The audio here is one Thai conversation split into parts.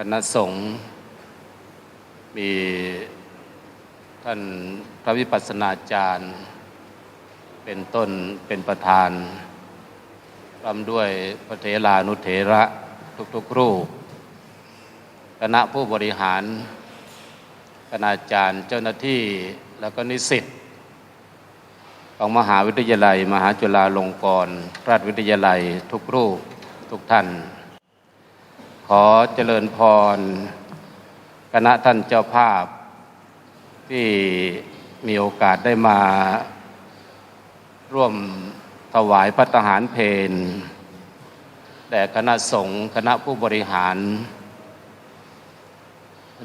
คณะสงฆ์มีท่านพระวิปัสสนาจารย์ เป็นต้นเป็นประธานพร้อมด้วยพระเถรานุเถระทุกๆรูป คณะผู้บริหาร คณาจารย์เจ้าหน้าที่แล้วก็นิสิตของมหาวิทยาลัย มหาจุฬาลงกรณราชวิทยาลัยทุกรูปทุกท่าน ขอเจริญพร คณะท่านเจ้าภาพ ที่มีโอกาสได้มา ร่วมถวายพระทหารเพลแด่คณะสงฆ์คณะผู้บริหาร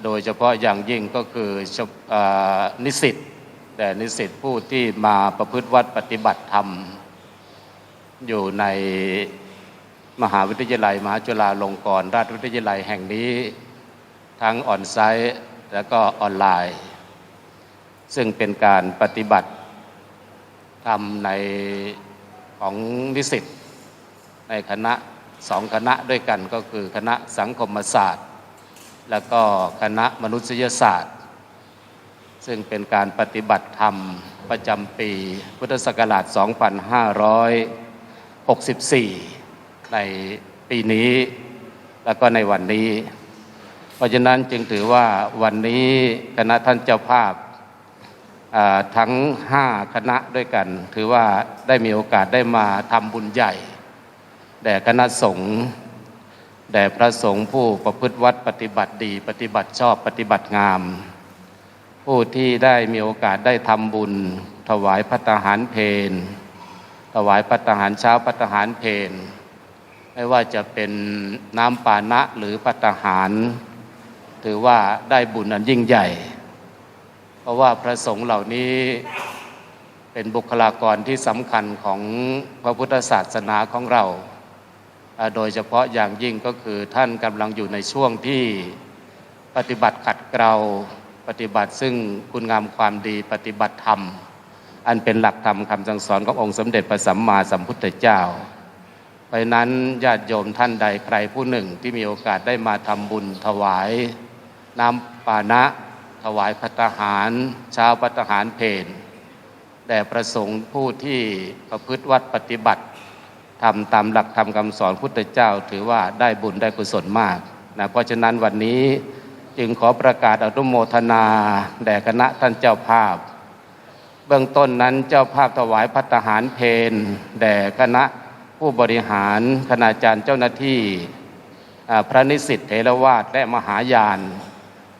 โดยเฉพาะอย่างยิ่งก็คืออนิสิตแต่นิสิตผู้ที่มาประพฤติวัดปฏิบัติธรรม อยู่ใน มหาวิทยาลัย มหาจุฬาลงกรณราชวิทยาลัยแห่งนี้ ทั้งออนไซต์และก็ออนไลน์ ซึ่งเป็นการปฏิบัติธรรมในของนิสิตในคณะสองคณะด้วยกันก็คือคณะสังคมศาสตร์ แล้วก็คณะมนุษยศาสตร์ ซึ่งเป็นการปฏิบัติธรรมประจำปีพุทธศักราช 2564 ในปีนี้ แล้วก็ในวันนี้ เพราะฉะนั้นจึงถือว่าวันนี้คณะท่านเจ้าภาพาทั้งห้าคณะด้วยกัน ถือว่าได้มีโอกาสได้มาทำบุญใหญ่ แด่คณะสงฆ์แด่พระสงฆ์ผู้ประพฤติวัดปฏิบัติดี ปฏิบัติชอบปฏิบัติงาม ผู้ที่ได้มีโอกาสได้ทำบุญ ถวายพัตตาหารเพนถวายพัตตาหารเช้าพัตตาหารเพน ไม่ว่าจะเป็นน้ำปานะหรือพัตตาหาร ถือว่าได้บุญอันยิ่งใหญ่ เพราะว่าพระสงฆ์เหล่านี้เป็นบุคลากรที่สำคัญของพระพุทธศาสนาของเรา โดยเฉพาะอย่างยิ่งก็คือท่านกำลังอยู่ในช่วงที่ปฏิบัติขัดเกลาปฏิบัติซึ่งคุณงามความดีปฏิบัติธรรม อันเป็นหลักธรรมคำสั่งสอนขององค์สมเด็จพระสัมมาสัมพุทธเจ้า ราะนั้นญาติโยมท่านใดใครผู้หนึ่งที่มีโอกาสได้มาทำบุญถวาย น้ำปานะ ถวายพัตหารเช้าพัตหารเพนแด่ประสงค์ผู้ที่ประพฤติวัดปฏิบัติทำตามหลักธรรมคำสอนพุทธเจ้า ถือว่าได้บุญได้กุศลมากนะเพราะฉะนั้นวันนี้จึงขอประกาศอนุโมทนาแด่คณะท่านเจ้าภาพ เบื้องต้นนั้นเจ้าภาพถวายพัตหารเพนแด่คณะ ผู้บริหารคณาจารย์เจ้าหน้าที่พระนิสิตเถรวาทและมหายาน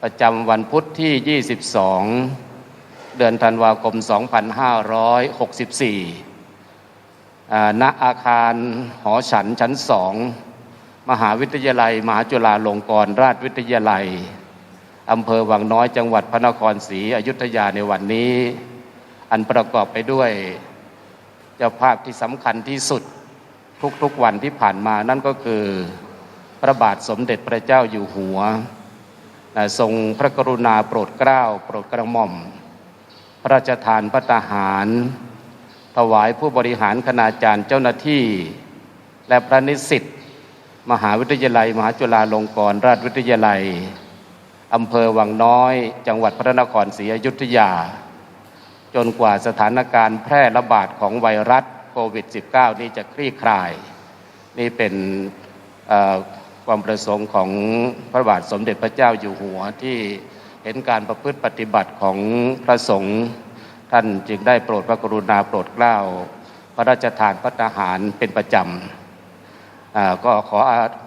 ประจำวันพุทธที่ 22 เดือนธันวาคม 2564อ่ณอาคารหอฉันชั้นสองมหาวิทยาลัย มหาจุฬาลงกรณราชวิทยาลัยอำเภอวังน้อยจังหวัดพระนครศรีอยุธยาในวันนี้ อันประกอบไปด้วยเจ้าภาพที่สำคัญที่สุด ทุกๆวันที่ผ่านมานั่นก็คือ พระบาทสมเด็จพระเจ้าอยู่หัว ทรงพระกรุณาโปรดเกล้า โปรดกระหม่อม พระราชทานพระทหาร ถวายผู้บริหารคณาจารย์เจ้าหน้าที่ และพระนิสิตมหาวิทยาลัย มหาจุฬาลงกรณราชวิทยาลัยอำเภอวังน้อย จังหวัดพระนครศรีอยุธยา จนกว่าสถานการณ์แพร่ระบาดของไวรัส โควิด -19 นี้จะคลี่คลาย นี่เป็นความประสงค์ของพระบาทสมเด็จพระเจ้าอยู่หัวที่เห็นการประพฤติปฏิบัติของพระสงฆ์ท่านจึงได้โปรดพระกรุณาโปรดเกล้า พระราชทานพระทหารเป็นประจำก็ขอ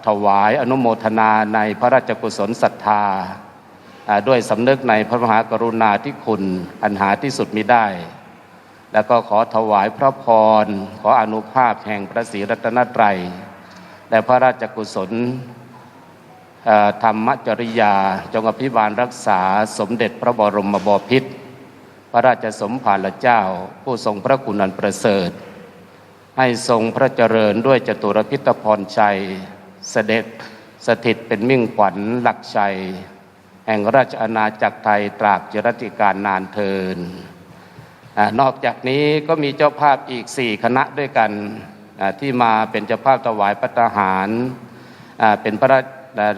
ถวายอนุโมทนาในพระราชกุศลศรัทธา ด้วยสำนึกในพระมหากรุณาธิคุณอันหาที่สุดมิได้ แล้วก็ขอถวายพระพร ขออนุภาพแห่งพระศรีรัตนตรัย และพระราชกุศลธรรมจริยา จงอภิบาลรักษาสมเด็จพระบรมบพิตร พระราชสมภารเจ้า ผู้ทรงพระคุณอันประเสริฐ ให้ทรงพระเจริญด้วยจตุรพิธพรชัย เสด็จสถิตเป็นมิ่งขวัญหลักชัย แห่งราชอาณาจักรไทยตราบจรัติการนานเทิน นอกจากนี้ก็มีเจ้าภาพอีกสี่คณะด้วยกันที่มาเป็นเจ้าภาพถวายปัตตาหารเป็นพระรา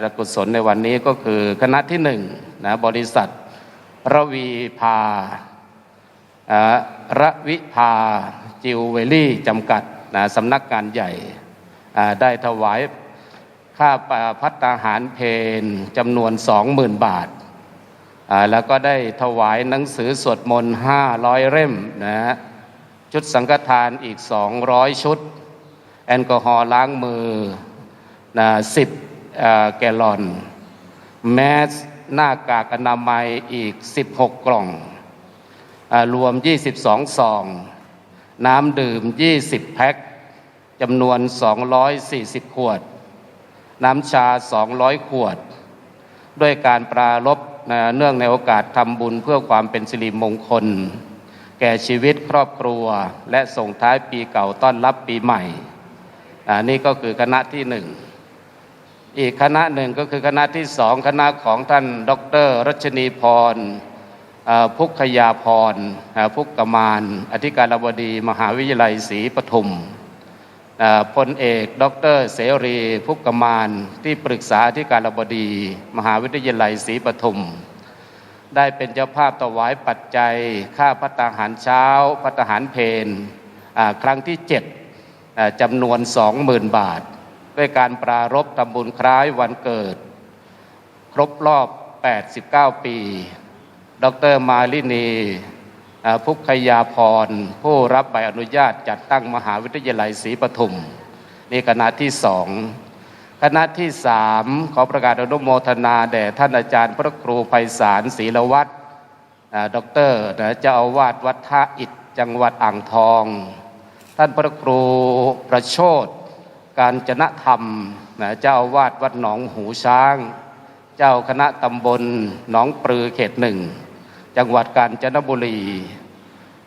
ชกุศลในวันนี้ก็คือคณะที่หนึ่งนะบริษัทระวีพาระวิภาจิวเวลี่จำกัดนะสำนักงานใหญ่ได้ถวายค่าพัตตาหารเพนจำนวนสองหมื่นบาท แล้วก็ได้ถวายหนังสือสวดมนต์ห้าร้อยเล่มนะฮะชุดสังฆทานอีกสองร้อยชุด แอลกอฮอล์ล้างมือนะสิบแกลลอน แมสหน้ากากอนามัยอีก 16 กล่องอรวม 22 ซอง น้ำดื่ม 20 แพ็คจำนวน 240 ขวด น้ำชา 200 ขวด ด้วยการปรารบ นะเนื่องในโอกาสทำบุญเพื่อความเป็นสิริมงคล แก่ชีวิตครอบครัว และส่งท้ายปีเก่าต้อนรับปีใหม่อ่านี่ก็คือคณะที่หนึ่ง อีกคณะหนึ่งก็คือคณะที่สองคณะของท่านดรรัชนีพรพุกขยาพรพุกกมาน อธิการบดี มหาวิทยาลัยศรีปทุม พลเอกดอกเตอรเสรีพุกกมานที่ปรึกษาที่การบดี มหาวิทยาลัยศรีปทุม ได้เป็นเจ้าภาพถวายปัจจัย ค่าพัตาหารเช้า พัตาหารเพนครั้งที่เจ็ดจำนวนสองหมื่นบาท ด้วยการปรารบทำบุญคล้ายวันเกิด ครบรอบ 89 ปี ดรมาลินี พุกขยาพร ผู้รับใบอนุญาตจัดตั้งมหาวิทยาลัยศรีปทุม นี่คณะที่สองคณะที่สามขอประกาศอนุโมทนาแด่ท่านอาจารย์ พระครูไพศาลศรีละวัฒน์ด็อกเตอร์นะเจ้าอาวาสวัดท่าอิฐจังหวัดอ่างทอง ท่านพระครูประโชดการจนะธรรมนะเจ้าอาวาสวัดหนองหูช้าง เจ้าคณะตำบลหนองปลือเขตหนึ่ง จังหวัดกาญจนบุรี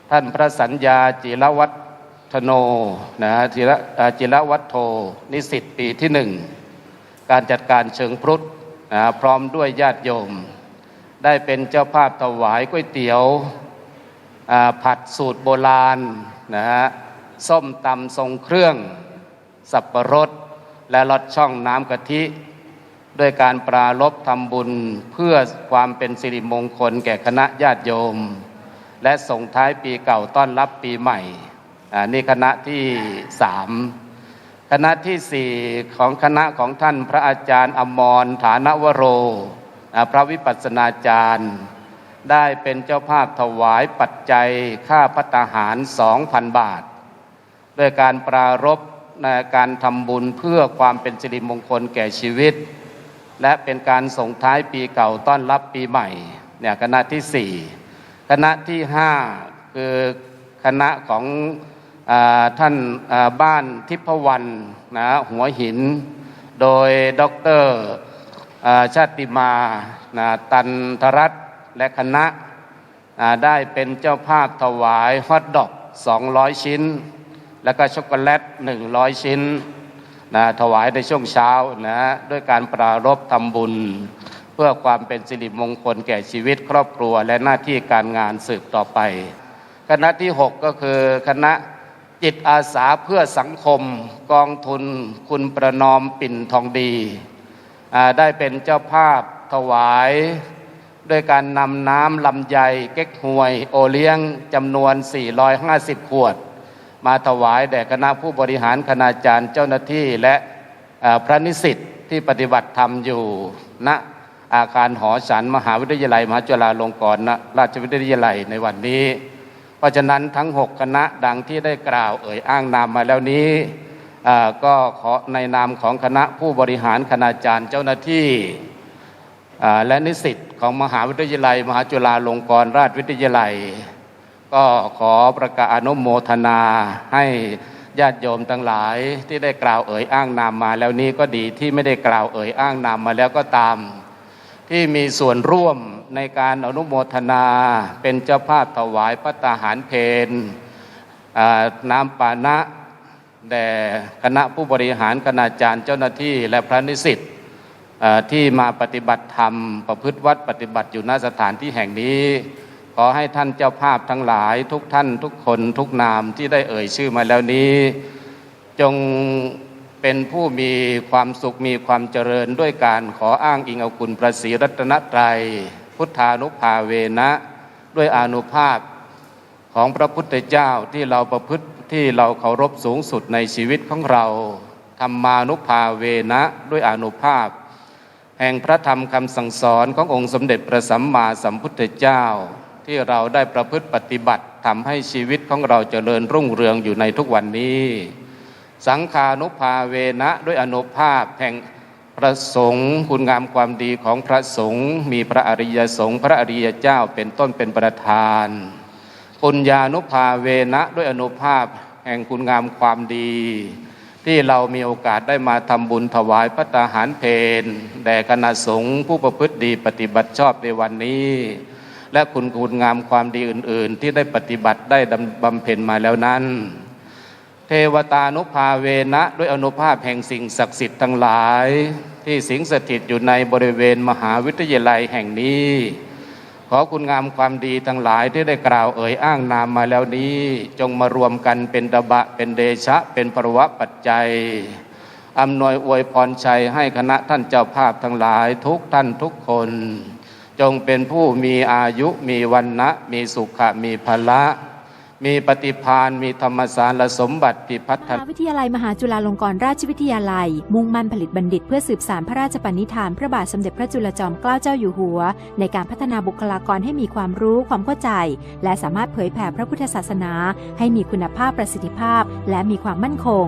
ท่านพระสัญญาจิรวัฒโนนะจิรจิรวัฒโทนิสิตปีที่หนึ่ง การจัดการเชิงพรุษนะพร้อมด้วยญาติโยม ได้เป็นเจ้าภาพถวายก๋วยเตี๋ยวผัดสูตรโบราณนะฮะส้มตำทรงเครื่อง สับปะรด และลอดช่องน้ำกะทิ ด้วยการปรารบทำบุญเพื่อความเป็นสิริมงคลแก่คณะญาติโยม และส่งท้ายปีเก่าต้อนรับปีใหม่อ่านี่คณะที่สามคณะที่สี่ของคณะของท่านพระอาจารย์อมรฐานวโร พระวิปัสสนาจารย์ ได้เป็นเจ้าภาพถวายปัจจัยค่าพัตตาหาร2,000บาท ด้วยการปรารบในการทำบุญเพื่อความเป็นสิริมงคลแก่ชีวิต และเป็นการส่งท้ายปีเก่าต้อนรับปีใหม่เนี่ยคณะที่สี่คณะที่ห้าคือคณะของอท่านาบ้านทิพวรรณนะหัวหิน โดยดรชาติมานะตันทรัตและคณะได้เป็นเจ้าภาพถวายฮอทดอก 200 ชิ้น แล้วก็ช็อกโกแลต 100 ชิ้น นะถวายในช่วงเช้านะด้วยการปรารบทำบุญ เพื่อความเป็นสิริมงคลแก่ชีวิตครอบครัวและหน้าที่การงานสืบต่อไป คณะที่ 6 ก็คือคณะจิตอาสาเพื่อสังคมกองทุนคุณประนอมปิ่นทองดี ได้เป็นเจ้าภาพถวายด้วยการนำน้ำลำไยเก๊กฮวย โอเลี้ยงจำนวน 450 ขวด มาถวายแด่คณะผู้บริหารคณาจารย์เจ้าหน้าที่และพระนิสิตที่ปฏิบัติธรรมอยู่ณอาคารหอฉันมหาวิทยาลัย มหาจุฬาลงกรณราชวิทยาลัยในวันนี้ เพราะฉะนั้นทั้ง 6 คณะดังที่ได้กล่าวเอ่ยอ้างนามมาแล้วนี้ก็ขอในนามของคณะผู้บริหารคณาจารย์เจ้าหน้าที่และนิสิตของมหาวิทยาลัย มหาจุฬาลงกรณราชวิทยาลัย ก็ขอประกาศอนุโมทนาให้ญาติโยมทั้งหลายที่ได้กล่าวเอ่ยอ้างนามมา แล้วนี้ก็ดีที่ไม่ได้กล่าวเอ่ยอ้างนามมาแล้วก็ตาม ที่มีส่วนร่วมในการอนุโมทนาเป็นเจ้าภาพถวายพระตาหารเพนน้ำปานะแด่คณะผู้บริหารคณาจารย์เจ้าหน้าที่และพระนิสิตที่มาปฏิบัติธรรม ประพฤติวัดปฏิบัติอยู่ณสถานที่แห่งนี้ ขอให้ท่านเจ้าภาพทั้งหลายทุกท่านทุกคนทุกนามที่ได้เอ่ยชื่อมาแล้วนี้ จงเป็นผู้มีความสุขมีความเจริญด้วยการขออ้างอิงเอาคุณพระศรีรัตนตรัย พุทธานุภาเวนะ ด้วยอนุภาพของพระพุทธเจ้าที่เราประพฤติที่เราเคารพสูงสุดในชีวิตของเราธรรมานุภาเวนะด้วยอนุภาพ แห่งพระธรรมคำสั่งสอนขององค์สมเด็จพระสัมมาสัมพุทธเจ้า ที่เราได้ประพฤติปฏิบัติทำให้ชีวิตของเราเจริญรุ่งเรืองอยู่ในทุกวันนี้ สังขานุภาเวนะด้วยอนุภาพแห่งพระสงฆ์คุณงามความดีของพระสงฆ์มีพระอริยสงฆ์พระอริยเจ้าเป็นต้นเป็นประธานปุญญานุภาเวนะด้วยอนุภาพแห่งคุณงามความดี ที่เรามีโอกาสได้มาทำบุญถวายพระตาหารเพนแด่คณะสงฆ์ผู้ประพฤติดีปฏิบัติชอบในวันนี้ และคุณคุณงามความดีอื่น ๆ ที่ได้ปฏิบัติได้บำเพ็ญมาแล้วนั้น เทวตานุภาเวนะด้วยอนุภาพแห่งสิ่งศักดิ์สิทธิ์ทั้งหลาย ที่สิงสถิตอยู่ในบริเวณมหาวิทยาลัยแห่งนี้ ขอคุณงามความดีทั้งหลายที่ได้กล่าวเอ่ยอ้างนามมาแล้วนี้ จงมารวมกันเป็นตบะเป็นเดชะ เป็นปรวะปัจจัยอำนวยอวยพรชัยให้คณะท่านเจ้าภาพทั้งหลายทุกท่านทุกคน จงเป็นผู้มีอายุมีวันนะมีสุขะมีพละ มีปฏิพานมีธรรมสารสมบัติพิพัฒมหาวิทยาลัยมหาจุฬาลงกรณราชวิทยาลัย มุ่งมั่นผลิตบัณฑิตเพื่อสืบสานพระราชปณิธาน พระบาทสมเด็จพระจุลจอมเกล้าเจ้าอยู่หัว ในการพัฒนาบุคลากรให้มีความรู้ความเข้าใจ และสามารถเผยแผ่พระพุทธศาสนา ให้มีคุณภาพประสิทธิภาพ และมีความมั่นคง